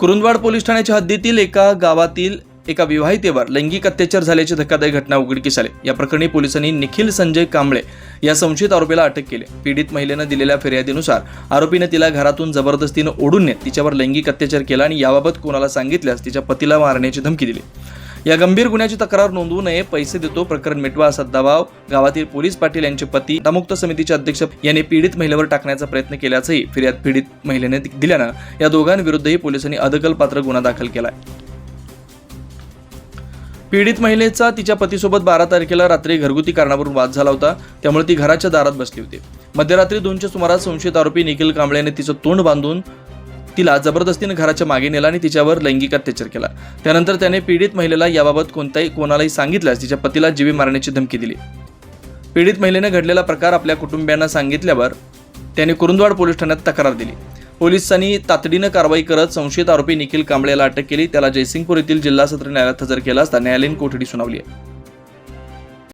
Kurundwad police ठाण्याच्या हद्दीतील एका गावातील एका विवाहितेवर लैंगिक अत्याचार झाल्याची धक्कादायक घटना उघडकीस आली. या प्रकरणी पोलिसांनी निखिल संजय कांबळे या संशयित आरोपीला अटक केली. पीडित महिलेनं दिलेल्या फिर्यादीनुसार आरोपीने तिला घरातून जबरदस्तीनं ओढून नेत तिच्यावर लैंगिक अत्याचार केला आणि याबाबत कोणाला सांगितल्यास तिच्या पतीला मारण्याची धमकी दिली. या गंभीर गुन्ह्याची तक्रार नोंदवू नये पैसे देतो प्रकरण मिटवा असा दबाव गावातील पोलीस पाटील यांचे पती दामुक्त समितीचे अध्यक्ष यांनी पीडित महिलेवर टाकण्याचा प्रयत्न केल्याचंही फिर्याद पीडित महिलेने दिल्यानं या दोघांविरुद्धही पोलिसांनी अदखलपात्र गुन्हा दाखल केलाय. पीडित महिलेचा तिच्या पतीसोबत बारा तारखेला रात्री घरगुती कारणावरून वाद झाला होता त्यामुळे ती घराच्या दारात बसली होती. मध्यरात्री दोनच्या सुमारास संशयित आरोपी निखिल कांबळेने तिचं तोंड बांधून तिला जबरदस्तीनं घराच्या मागे नेला आणि तिच्यावर लैंगिक अत्याचार केला. त्यानंतर त्याने पीडित महिलेला याबाबत कोणताही कोणालाही सांगितल्यास तिच्या पतीला जीवी मारण्याची धमकी दिली. पीडित महिलेने घडलेला प्रकार आपल्या कुटुंबियांना सांगितल्यावर त्याने कुरुंदवाड पोलीस ठाण्यात तक्रार दिली. पोलिसांनी तातडीनं कारवाई करत संशयित आरोपी निखिल कांबळेला अटक केली. त्याला जयसिंगपूर येथील जिल्हा सत्र न्यायालयात हजर केला असता न्यायालयीन कोठडी सुनावली आहे.